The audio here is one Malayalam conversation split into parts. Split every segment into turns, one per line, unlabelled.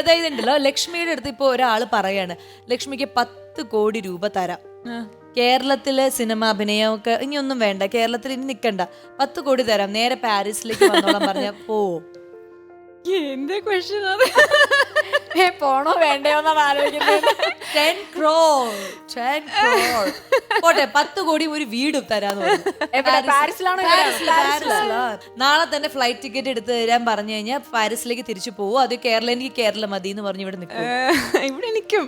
അതായത് ഉണ്ടല്ലോ ലക്ഷ്മിയുടെ അടുത്ത് ഇപ്പൊ ഒരാൾ പറയാണ് ലക്ഷ്മിക്ക് പത്ത് കോടി രൂപ തരാം. കേരളത്തിലെ സിനിമ അഭിനയമൊക്കെ ഒന്നും വേണ്ട കേരളത്തിൽ ഇനി നിക്കണ്ട. പത്ത് കോടി തരാം നേരെ പാരീസിലേക്ക് വന്നോളാം പറഞ്ഞ പോ.
എന്ത് ക്വസ്റ്റ്യൻ
പോണോ വേണ്ടയോ എന്നാണ് ആലോചിക്കുന്നത്
പോട്ടെ പത്ത് കോടി ഒരു വീടും തരാന്ന്
പാരീസിലാണോ.
നാളെ തന്നെ ഫ്ലൈറ്റ് ടിക്കറ്റ് എടുത്ത് തരാൻ പറഞ്ഞു കഴിഞ്ഞാൽ പാരീസിലേക്ക് തിരിച്ചു പോകും അത് കേരള എനിക്ക് കേരളം മതി എന്ന് പറഞ്ഞ് ഇവിടെ നിൽക്കും.
ഇവിടെ നിൽക്കും.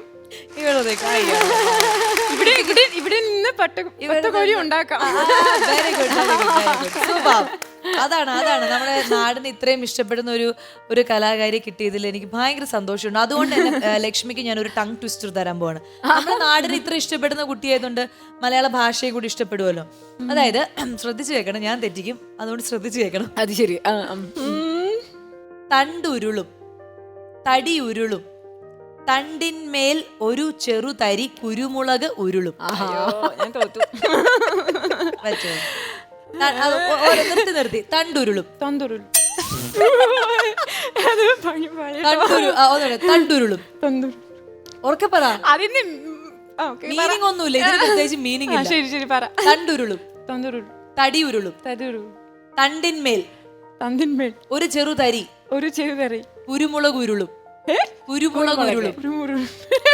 ഇവിടെ.
ഇവിടെ ഇവിടെ നിന്ന് പട്ട പത്ത് കോഴി ഉണ്ടാക്കാം.
വെരി ഗുഡ് സൂപ്പർ അതാണ് അതാണ്. നമ്മുടെ നാടിന് ഇത്രയും ഇഷ്ടപ്പെടുന്ന ഒരു ഒരു കലാകാരി കിട്ടിയതിൽ എനിക്ക് ഭയങ്കര സന്തോഷമുണ്ട്. അതുകൊണ്ട് തന്നെ ലക്ഷ്മിക്ക് ഞാൻ ഒരു ടങ് ട്വിസ്റ്റർ തരാൻ പോവാണ്. നമ്മുടെ നാടിന് ഇത്ര ഇഷ്ടപ്പെടുന്ന കുട്ടിയായതുകൊണ്ട് മലയാള ഭാഷയെ കൂടി ഇഷ്ടപ്പെടുമല്ലോ അതായത് ശ്രദ്ധിച്ചു കേൾക്കണം ഞാൻ തെറ്റിക്കും. അതുകൊണ്ട് ശ്രദ്ധിച്ചു കേൾക്കണം.
അത് ശരി. തണ്ടുരുളും തടി
ഉരുളും തടിയുരുളും തണ്ടിന്മേൽ ഒരു ചെറുതരി കുരുമുളക് ഉരുളും.
അയ്യോ ഞാൻ
തോറ്റു. നിർത്തി നിർത്തി. തണ്ടുരുളും.
തന്തൂരുൾ അത് പണി പഴയ
തണ്ടുരു ആ, ഒന്നുകൂടെ. തണ്ടുരുളും.
തന്തൂർ
ഉറക്കെ പറ
അതിന് ആ, okay, പറ.
മീനിങ് ഒന്നുമില്ല. ഇതിന് പ്രത്യേകിച്ച് മീനിങ്
ആ,
ഇല്ല.
ശരി ശരി പറ.
തണ്ടുരുളും.
തന്തൂരുൾ
തടിയുരുളും.
തരൂരു
തണ്ടിന്മേൽ.
തന്തിന്മേൽ
ഒരു ചെറുതരി.
ഒരു ചെറുതറി
കുരുമുളക് ഉരുളും കുരുമുളക്. ഉരുളും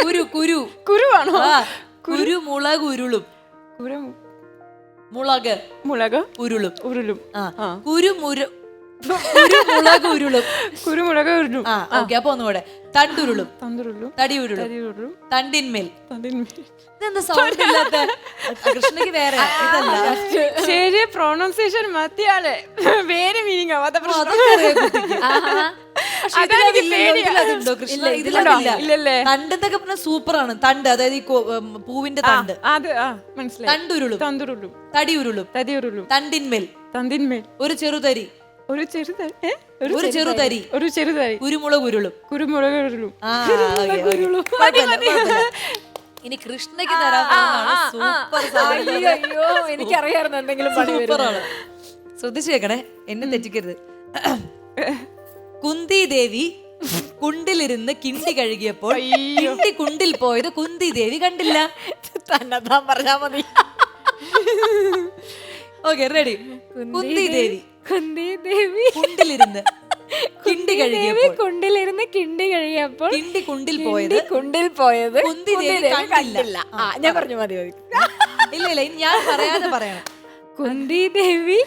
കുരു കുരു.
കുരുവാണോ?
ആ കുരുമുളക് ഉരുളും
കുരു
മുളക്.
മുളക്?
ഉരുളും.
ഉരുളും.
ആ. കുരുമുരു കുരുമുളക് ഉരുളും.
കുരുമുളക് ഉരുളും.
ആ ഓക്കെ അപ്പൊ ഒന്നുകൂടെ. തണ്ടുരുളും.
തണ്ടുരുളും.
തടി
ഉരുളും
തണ്ടിന്മേൽ.
തണ്ടിന്മേൽ.
ഇതെന്താ സൗണ്ട് ഇല്ലാത്ത? കൃഷ്ണയ്ക്ക് വേറെ. ഇതല്ല.
ശരി പ്രൊണൗൺസിയേഷൻ മത്തിയാൾ. വേറെ മീനിങ് ആവാത്ത പ്രശ്നം.
ഇതിലതുണ്ടോ കൃഷ്ണ?
ഇതിലുണ്ടോ? ഇല്ലല്ലേ?
തണ്ടെന്നൊക്കെ പറഞ്ഞ സൂപ്പറാണ്. തണ്ട് അതായത് ഈ കോ- ഉം, പൂവിന്റെ തണ്ട്.
അത് ആ മനസ്സിലായി.
തണ്ടുരുളും.
തടി
തടിയുരുളും.
തരിയുരുളും
തണ്ടിന്മേൽ.
തന്തിന്മേൽ
ഒരു ചെറുതരി.
ഒരു ചെറുതരി? ഏ?
ഒരു ചെറുതരി.
ഒരു ചെറുതരി.
കുരുമുളക് ഉരുളും
കുരുമുളക് ഉരുളും
ആ, ഓക്കേ, ഓക്കേ. കുഴപ്പമില്ല, കുഴപ്പമില്ല. ഇനി കൃഷ്ണയ്ക്ക് തരാൻ പോകുന്നതാണ് സൂപ്പർ സാധനം.
അയ്യോ അയ്യോ എനിക്കറിയായിരുന്നു എന്തെങ്കിലും പണി വരും
സൂപ്പറാണ്. ശ്രദ്ധിച്ചു കേക്കണേ. എന്നെ തെറ്റിക്കരുത്. കുന്തി ദേവി കുണ്ടിലിരുന്ന് കിണ്ടി കഴുകിയപ്പോൾ കിണ്ടി കുണ്ടിൽ പോയത് കുന്തി ദേവി കണ്ടില്ല.
തന്നെ താൻ പറഞ്ഞാ മതി.
ഓക്കെ റെഡി കുന്തി ദേവി
കുന്തി ദേവി
കുണ്ടിലിരുന്ന് കിണ്ടി കഴുകിയപ്പോൾ.
കുണ്ടിലിരുന്ന് കിണ്ടി കഴിയപ്പോൾ
കിണ്ടി കുണ്ടിൽ പോയത്
കിണ്ടി കുണ്ടിൽ പോയത്
കുന്തി ദേവി കണ്ടില്ല.
ആ ഞാൻ പറഞ്ഞു മതി മതി.
ഇല്ല ഇല്ല ഞാൻ പറയാതെ പറയണം.
കുന്തി ദേവി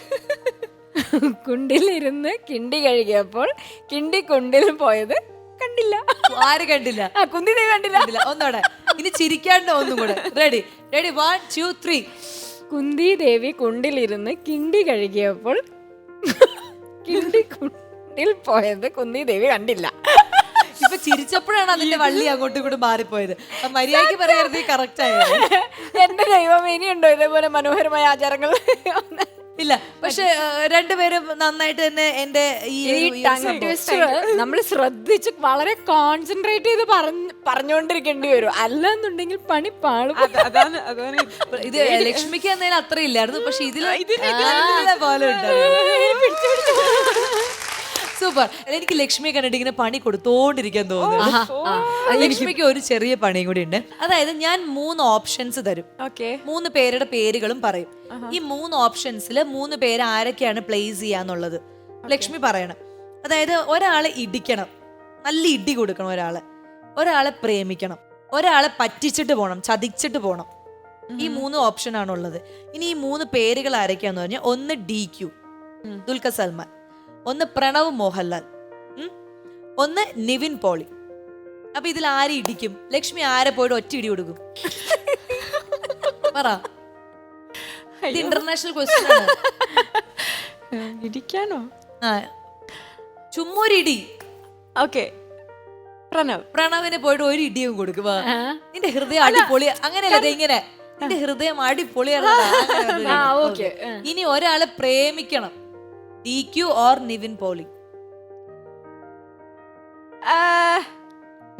കുണ്ടിലിരുന്ന് കിണ്ടി കഴുകിയപ്പോൾ കിണ്ടി കുണ്ടിൽ പോയത് കണ്ടില്ല.
ആര് കണ്ടില്ല?
ആ കുന്തി ദേവി കണ്ടില്ല.
ഒന്നോടെ. ഇനി ചിരിക്കാണ്ട് ഒന്നും കൂടെ. Ready ready one two three
Kunti Devi കുണ്ടിലിരുന്ന് കിണ്ടി കഴുകിയപ്പോൾ കിണ്ടി കുണ്ടിൽ പോയത് കുന്തി ദേവി കണ്ടില്ല.
ഇപ്പൊ ചിരിച്ചപ്പോഴാണ് അതിന്റെ വള്ളി അങ്ങോട്ടും ഇങ്ങോട്ടും മാറിപ്പോയത്. മര്യാദയ്ക്ക് പറയരുത് കറക്റ്റ് ആയത്
എന്റെ ദൈവം ഇനിയുണ്ടോ ഇതേപോലെ മനോഹരമായ ആചാരങ്ങൾ?
ഇല്ല പക്ഷെ രണ്ടുപേരും നന്നായിട്ട് തന്നെ എന്റെ ഈ
ടങ് ട്വിസ്റ്റർ നമ്മൾ ശ്രദ്ധിച്ച് വളരെ കോൺസെൻട്രേറ്റ് ചെയ്ത് പറഞ്ഞ് പറഞ്ഞുകൊണ്ടിരിക്കേണ്ടി വരും. അല്ലെന്നുണ്ടെങ്കിൽ പണി പാളും.
ഇത്.
ലക്ഷ്മിക്ക് എന്നതിന് അത്ര ഇല്ലായിരുന്നു. പക്ഷെ ഇതിൽ പോലെ ഉണ്ടായിരുന്നു സൂപ്പർ. എനിക്ക് ലക്ഷ്മിയെ കണ്ടിട്ട് ഇങ്ങനെ പണി കൊടുത്തോണ്ടിരിക്കാൻ തോന്നുന്നു. ലക്ഷ്മിക്ക് ഒരു ചെറിയ പണിയും കൂടി ഉണ്ട്. അതായത് ഞാൻ മൂന്ന് ഓപ്ഷൻസ് തരും.
ഓക്കെ.
മൂന്ന് പേരുടെ പേരുകളും പറയും. ഈ മൂന്ന് ഓപ്ഷൻസിൽ മൂന്ന് പേര് ആരൊക്കെയാണ് പ്ലേസ് ചെയ്യാന്നുള്ളത്. ലക്ഷ്മി പറയണം. അതായത് ഒരാളെ ഇടിക്കണം. നല്ല ഇടി കൊടുക്കണം ഒരാളെ. ഒരാളെ പ്രേമിക്കണം. ഒരാളെ പറ്റിച്ചിട്ട് പോകണം ചതിച്ചിട്ട് പോകണം ഈ മൂന്ന് ഓപ്ഷൻ ആണുള്ളത് ഇനി ഈ മൂന്ന് പേരുകൾ ആരൊക്കെയാന്ന് പറഞ്ഞാൽ ഒന്ന് ഡി ക്യു. ദുൽഖർ സൽമാൻ. ഒന്ന് പ്രണവ് മോഹൻലാൽ. ഒന്ന് നിവിൻ പോളി. അപ്പൊ ഇതിൽ ആരെ ഇടിക്കും? ലക്ഷ്മി ആരെ പോയിട്ട് ഒറ്റ ഇടി കൊടുക്കും? പറ. ഇന്റർനാഷണൽ ക്വസ്റ്റ്യൻ ആണ്.
ഇരിക്കാനോ
ആ. ചുമ്മൊരിടി
ഓക്കെ. പ്രണവ്.
പ്രണവിനെ പോയിട്ട് ഒരു ഇടിയും കൊടുക്കുക നിന്റെ ഹൃദയം അടിപൊളി അങ്ങനെയല്ല ഇങ്ങനെ. നിന്റെ ഹൃദയം അടിപൊളിയാണ്. ഇനി ഒരാളെ പ്രേമിക്കണം. D Q or Nivin Pauly?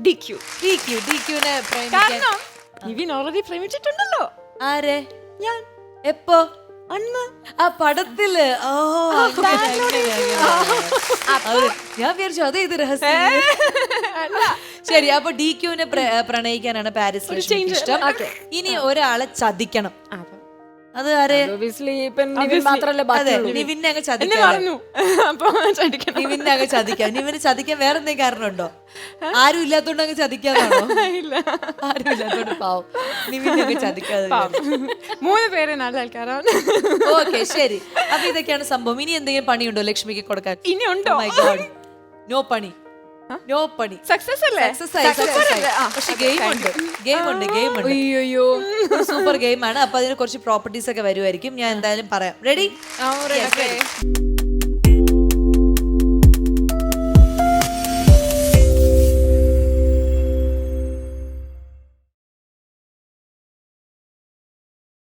D Q.
D Q D ക്യുവിനെ പ്രേമിക്കാൻ.
കാരണം നിവിൻ ഓൾറെഡി പ്രേമിച്ചിട്ടുണ്ടല്ലോ.
ആരെ?
ഞാൻ.
എപ്പോ?
അന്ന്.
ആ പടത്തിൽ. ഓ അങ്ങനെ, അങ്ങനെ, അങ്ങനെ. അവര്- ഞാൻ വിചാരിച്ചു അതേ ഇത് രഹസ്യം?
അല്ല.
ശരി അപ്പൊ ഡി ക്യൂവിനെ പ്രണയിക്കാനാണ് പാരീസ് ലക്ഷ്മിക്ക് ഇഷ്ടം. ഇനി ഒരാളെ ചതിക്കണം. അത് ആരെ?
ഒബിയസ്ലി ഇപ്പൊ നിവിൻ മാത്രല്ലേ
അതെ
ബാക്കിയുള്ളൂ
നിവിനെ അങ്ങ്
എന്നെ
ചതിക്കാൻ
പറഞ്ഞു അപ്പൊ ചടിക്കണം
നിവിനെ അങ്ങ് ചതിക്കാൻ നിവിന് ചതിക്കാൻ വേറെ എന്തെങ്കിലും കാരണമുണ്ടോ ആരും ഇല്ലാത്തോണ്ട് അങ്ങ് ചതിക്കാതാണോ?
ഇല്ല.
ആരും ഇല്ലാത്തോണ്ട് പാവം. നിവിനെ അങ്ങ് ചതിക്കാതെ
മൂന്ന് പേര് നല്ല ആൾക്കാരാണ്
ഓക്കെ ശരി. അപ്പൊ ഇതൊക്കെയാണ് സംഭവം. ഇനി എന്തെങ്കിലും പണിയുണ്ടോ ലക്ഷ്മിക്ക് കൊടുക്കാൻ?
ഇനി ഉണ്ടോ
നോ പണി. നോ പണി.
സക്സസ് അല്ലേ?
പക്ഷെ ഗെയിം ഉണ്ട്. ഗെയിം ഉണ്ട് ഗെയിം ഉണ്ട്.
അയ്യോ
സൂപ്പർ ഗെയിം ആണ്. അപ്പൊ അതിന് കുറച്ച് പ്രോപ്പർട്ടീസ് ഒക്കെ വരുമായിരിക്കും. ഞാൻ എന്തായാലും പറയാം. റെഡി.